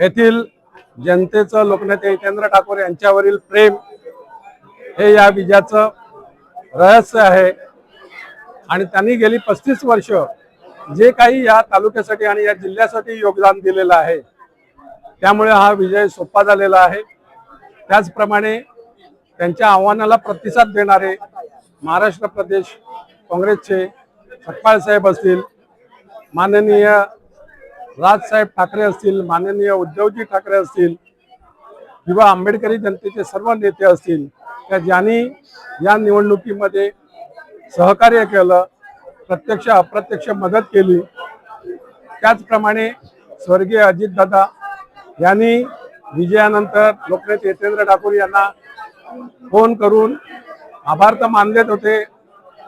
येथील जनतेचं लोकनेते हितेंद्र ठाकूर यांच्यावरील प्रेम हे या विजयाचं रहस्य आहे. आणि त्यांनी गेली पस्तीस वर्ष जे काही या तालुक्यासाठी आणि या जिल्ह्यासाठी योगदान दिलेलं आहे त्यामुळे हा विजय सोपा झालेला आहे. त्याचप्रमाणे त्यांच्या आव्हानाला प्रतिसाद देणारे महाराष्ट्र प्रदेश काँग्रेसचे सतपाळ साहेब असतील माननीय राजसाहेब ठाकरे असतील माननीय उद्धवजी ठाकरे असतील किंवा आंबेडकरी जनतेचे सर्व नेते असतील त्या ज्यांनी या निवडणुकीमध्ये सहकार्य केलं प्रत्यक्ष अप्रत्यक्ष मदत केली त्याचप्रमाणे स्वर्गीय अजितदादा यांनी विजयानंतर लोकनेते हितेंद्र ठाकूर यांना फोन करून आभार तर मानलेच होते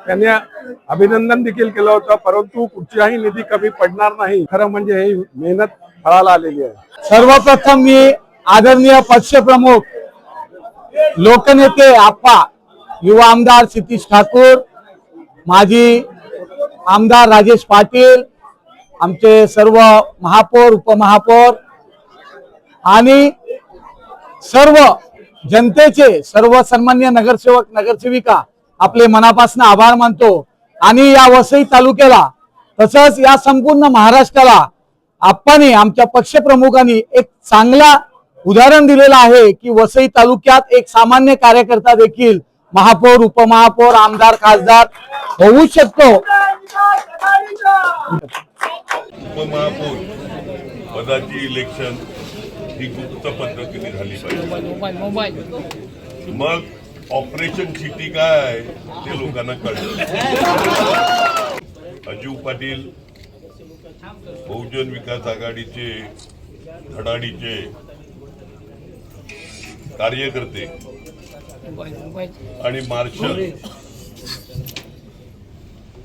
त्यांनी अभिनंदन देखील केलं होतं परंतु कुठच्याही निधी कमी पडणार नाही. खरं म्हणजे ही मेहनत फळाला आलेली आहे. सर्वप्रथम मी आदरणीय पक्षप्रमुख लोकनेते आप्पा युवा आमदार सतीश ठाकूर माजी आमदार राजेश पाटील आमचे सर्व महापौर उपमहापौर आणि सर्व जनतेचे सर्व सन्मान्य नगरसेवक नगरसेविका आपले मनापासून आभार मानतो. आणि या वसई तालुक्याला तसंच या संपूर्ण महाराष्ट्राला आप्पाने आमच्या पक्षप्रमुखांनी एक चांगला उदाहरण दिलेलं आहे की वसई तालुक्यात एक सामान्य कार्यकर्ता देखील महापौर उपमहापौर आमदार खासदार होऊ शकतो. उपमहापौर पदाची इलेक्शन ही गुप्त पद्धतीने झाली पाहिजे. मग ऑपरेशन सिटी काय ते लोकांना कळलं. अजीव पाटील बहुजन विकास आघाडीचे धडाडीचे कार्यकर्ते आणि मार्शल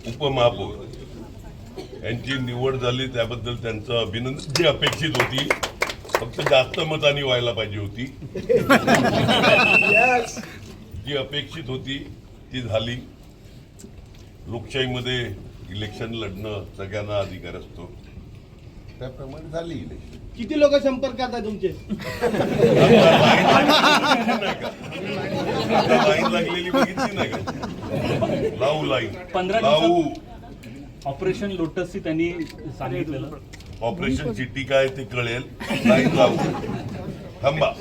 उपमहापौर. यांची निवड झाली त्याबद्दल त्यांचं अभिनंदन. जी अपेक्षित होती फक्त जास्त मतांनी व्हायला पाहिजे होती. जी अपेक्षित होती ती झाली. लोकशाहीमध्ये इलेक्शन लढणं सगळ्यांना अधिकार असतो. त्याप्रमाणे झाली इलेक्शन किती लोक संपर्कात आहे तुमचे? लाईन लागलेली बघितली नाही का? लावू लाईन. पंधरा लावू. ऑपरेशन लोटसची त्यांनी सांगितलेलं. ऑपरेशन चिट्टी काय ते कळेल. लाईन लावू. थांबा.